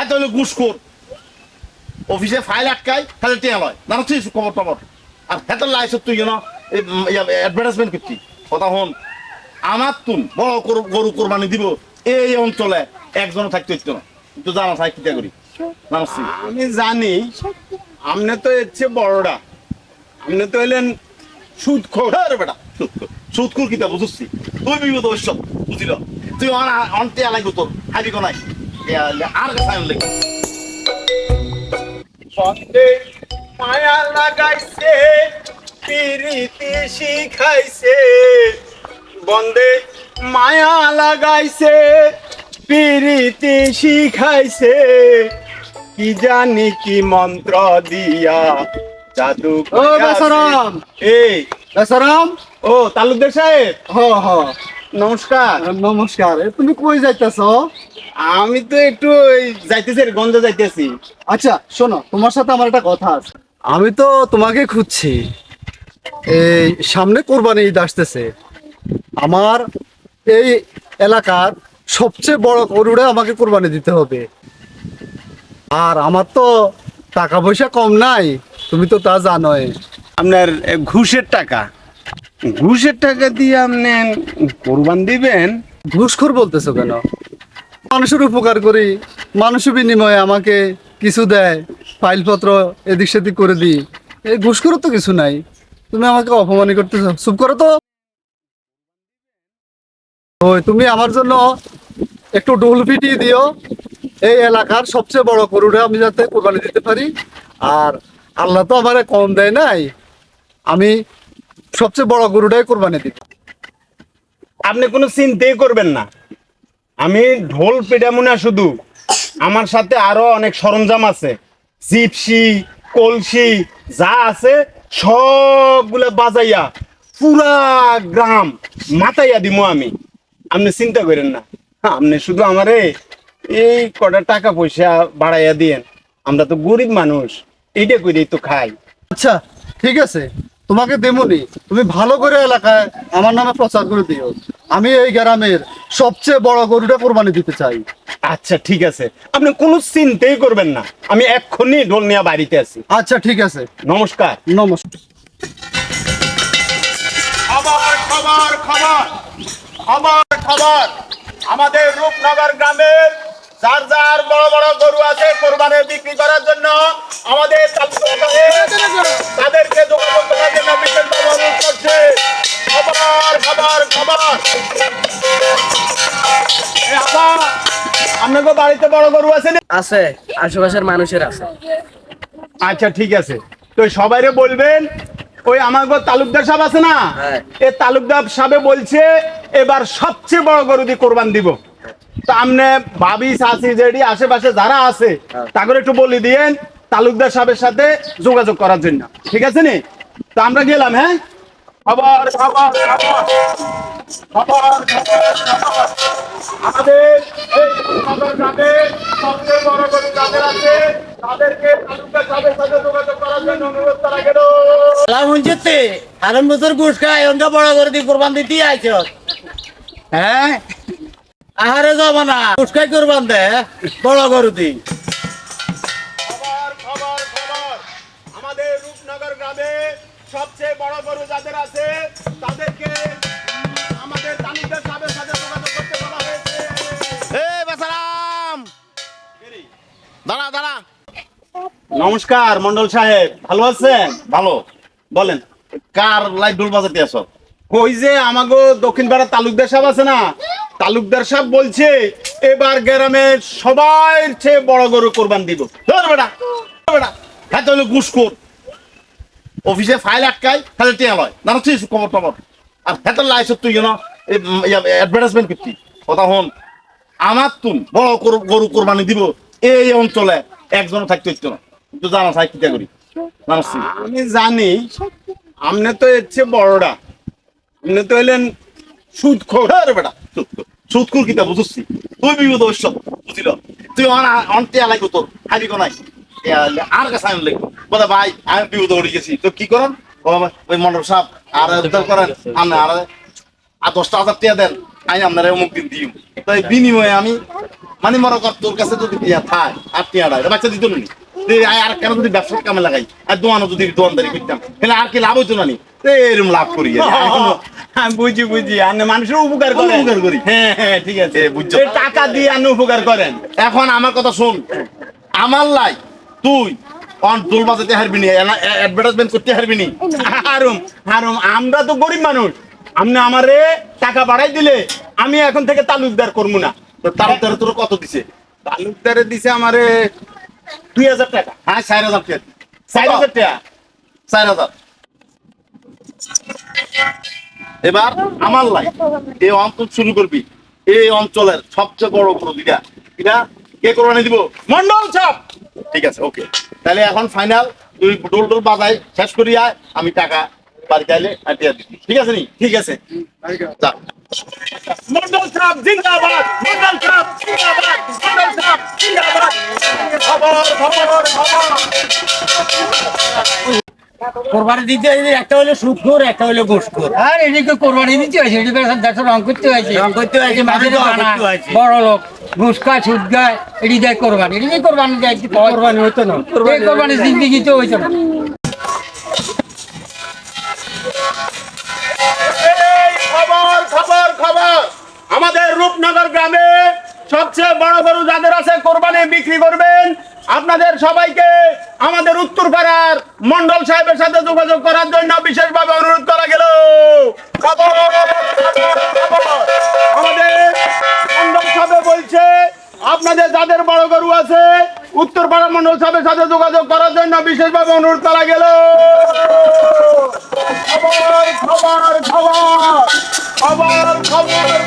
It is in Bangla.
হ্যাঁ তাহলে ঘুষখোর অফিসে ফাইল আটকায় তাহলে টেয়া লয়। জানো তুই খবর টবর। আর হ্যাঁ লাইছ তুই যেন অ্যাডভার্টাইজমেন্ট করতি। কথা হন আমার তুন বড় গরু- কোরবানি দিব এই অঞ্চলে একজনও থাকতে হইতো না। তুই জানা সাই কিতা করি? তুই? আমি জানি আপনি তো চেয়ে বড়রা। আপনি তো এলেন সুদ খোর। আরে বেটা সুৎকুর কিতা বুঝছি তুই বিপদ অবশ্য বুঝিল। তুই অন্তে লাগবে তোর হাবি কোনাই আর বন্দে মায়া লাগাইছে পিরিতি শিখাইছে। বন্দে মায়া লাগাইছে পিরিতি শিখাইছে। কি জানি কি মন্ত্র দিয়া জাদু ও। বেচারাম। এই। বেচারাম ও তালুকদার সাহেব। হ হ। নমস্কার। নমস্কার। তুমি কই যাইতেছ? আমি তো একটু ওই যাইতেছি গঞ্জ যাইতেছি। আচ্ছা শোনো তোমার সাথে আমার একটা কথা আছে। আমি তো তোমাকে খুঁজছি। এই সামনে কোরবানি ঈদ আসতেছে। আমার এই এলাকার সবচেয়ে বড় গরুটা আমাকে কোরবানি দিতে হবে। আর আমার তো টাকা পয়সা কম নাই তুমি তো তা জানোই। আপনার ঘুষের টাকা। ঘুষের টাকা দিয়ে আপনি কোরবান দিবেন? ঘুষখোর বলতেছো কেন? মানুষের উপকার করি, মানুষের বিনিময়ে আমাকে কিছু দেয়, ফাইলপত্র এদিক সেদিক করে দিই। এই ঘুষখোরও তো কিছু নাই। তুমি আমাকে অপমানি করতেছো। চুপ করো তো। ওই, তুমি আমার জন্য একটু ডোল পিটিয়ে দিও। এই এলাকার সবচেয়ে বড় গরুটা আমি যাতে কোরবানি দিতে পারি। আর আল্লাহ তো আমারে কম দেয় নাই। আমি সবচেয়ে বড় গরুটাই কোরবানি দিই আপনি কোনো চিন্তাই করবেন না। আমি ঢোল পেটামু না শুধু। আমার সাথে আরও অনেক সরঞ্জাম আছে। জিপসি কলসি যা আছে সবগুলা বাজাইয়া পুরা গ্রাম মাতাইয়া দিমু আমি। আপনি চিন্তা করেন না। আপনি শুধু আমারে এই কটা টাকা পয়সা বাড়াইয়া দিয়েন। আমরা তো গরিব মানুষ এইটা করেই তো খাই। আচ্ছা ঠিক আছে। তোমাকে দেমনি। তুমি ভালো করে এলাকায় আমার নামে প্রচার করে দিও। আমি এই গ্রামের সবচেয়ে বড় গরুটা কোরবানি দিতে চাই। আচ্ছা ঠিক আছে। আপনি কোনো চিন্তাই করবেন না। আমি এক্ষুনি ঢোল নিয়ে বাড়িতে আছি। আচ্ছা ঠিক আছে। নমস্কার। নমস্কার। খবর খবর খবর। খবর খবর। আমাদের রূপনগর গ্রামের যার যার বড় বড় গরু আছে কোরবানি বিক্রি করার জন্য আমাদের তাদেরকে যোগাযোগ করার জন্য বিশেষভাবে অনুরোধ করছে। খবর খবর খবর। এ বাড়িতে বড় গরু আছে আছে আশেপাশের মানুষের আছে। আচ্ছা ঠিক আছে। তো সবাইরে বলবেন ওই আমার তালুকদার সাহেব আছে না? হ্যাঁ। এ তালুকদার সাহেব বলছে এবার সবচেয়ে বড় গরু দিয়ে কোরবান দিব। তো আমনে ভাবি শাসি জেডি আশেপাশে যারা আছে হ্যাঁ। তাকে একটু বলে দিয়েন তালুকদার সাহেবের সাথে যোগাযোগ করার জন্য। ঠিক আছে নি? তো আমরা গেলাম হ্যাঁ? খবর খবর খবর খবর খবর খবর। আমাদের এই নগর সবচেয়ে বড় গরু যাদের আছে। তাদেরকে তালুকদার সাহেবের সাথে যোগাযোগ করার জন্য অনুরোধ করা গেল। লাগুনজিতে বছর ঘুষ খায় বড় করে দিয়ে কোরবান দিতে আইছ। হ্যাঁ? আহারে যাবা না খাই কোরবান দে বড় গরু দি খবর খবর খবর। আমাদের রূপনগর গ্রামে সবচেয়ে বড় গরু যাদের আছে তাদেরকে আমাদের সাহেবের সাথে যোগাযোগ করতে বলা হয়েছে। এ বেচারাম দাঁড়া দাঁড়া। নমস্কার মন্ডল সাহেব। ভালো আছেন? ভালো। বলেন কার লাইট ডুল বাজাতে আসো ওই যে আমাগো দক্ষিণ পাড়া তালুকদার সাহেব আছে না, তালুকদার সাহেব বলছে, এবার গ্রামের সবাই চেয়ে বড় গরু কোরবান দিব। ধর বেটা বেটা হ্যাঁ তাহলে ঘুষখোর অফিসে ফাইল আটকায়, তাহলে টেয়া লয়। তুই খবর টবর। আর হ্যাঁ লাইছ তুই যেন অ্যাডভার্টাইজমেন্ট করতি। কথা হন আমার তুন বড় গরু- কোরবানি দিব এই অঞ্চলে একজনও থাকতে হইতো না। তুই জানা কিতা করি। আমি জানি আপনি তো এর চেয়ে বড়রা। আপনি তো এলেন সুদ খোর আরে বেটা সুৎকুর কিতা বুঝছি তুই বিপদ অবশ্য বুঝিল? তুই অন্তে তোর কোনাই আর কাছে আনলে বলে ভাই আমি বিপদ হয়ে গেছি। তো কি করেন? ওই মন্ডল সাহেব আর উদ্ধার করেন। আর আর দশটা হাজার টিয়া দেন। আমি আপনারা অমুক দিন দিই তাই বিনিময়ে আমি মানে মনে কর তোর কাছে যদি দিয়া থাক আর টিয়াটা বাচ্চা দিত নি আর কেন যদি ব্যবসার কামে লাগাই? আর দোয়ানো যদি দোয়ানদারি করতাম তাহলে আর কি লাভ হইতো না নি? এরম লাভ করি। হ্যাঁ, বুঝি বুঝি। আপনি মানুষের উপকার করেন। উপকার করি। হ্যাঁ হ্যাঁ ঠিক আছে। বুঝছ। টাকা দিয়ে আপনি উপকার করেন। এখন আমার কথা শোন। আমার লাই তুই অন দোল বাজাতে হারবি নি অ্যাডভার্টাইজমেন্ট করতে হারবি নি। হারুম হারুম আমরা তো গরিব মানুষ। আপনি আমারে টাকা বাড়াই দিলে আমি এখন থেকে তালুকদার করব না। তো তার উত্তরে তোর কত দিছে? তালুকদারে দিছে আমারে দুই হাজার টাকা। হ্যাঁ চার হাজার টাকা। চার হাজার টাকা। চার হাজার। এবার আমার লাই এই অঞ্চল শুরু করবি। এই অঞ্চলের সবচেয়ে বড় দিটা এটা কে কোরবানি দিব? মন্ডল সব ঠিক আছে ওকে তাহলে এখন ফাইনাল তুই ডোল ডোল বাজাই শেষ করি আয় আমি টাকা বাড়িতে আইলে দিবি। ঠিক আছে নি? ঠিক আছে। যা। মন্ডল জিন্দাবাদ। মন্ডল জিন্দাবাদ। মন্ডল জিন্দাবাদ। খবর খবর খবর। কোরবানি দিতে হয়েছে একটা হলো শুক্র একটা হলো আর এদিকে কোরবানি দিতে হয়েছে এদিকে দেখো রং করতে হয়েছে। রং করতে হয়েছে, মাঝে। বড় লোক ঘুষকা ছুট গায় এটি দেয় কোরবানি। এটি কোরবানি দেয় কোরবানি হতো না। কোরবানি জিন্দিগি তো হইতো না। খবর খবর খবর। আমাদের রূপনগর গ্রামে সবচেয়ে বড় গরু যাদের আছে কোরবানি বিক্রি করবেন আপনাদের সবাইকে আমাদের উত্তর পাড়ার মন্ডল সাহেবের সাথে যোগাযোগ করার জন্য বিশেষভাবে অনুরোধ করা গেল। আমাদের মন্ডল সাহেব বলছে, আপনাদের যাদের বড় গরু আছে উত্তর পাড়া মন্ডল সাহেবের সাথে যোগাযোগ করার জন্য বিশেষভাবে অনুরোধ করা গেল খবর খবর খবর খবর খবর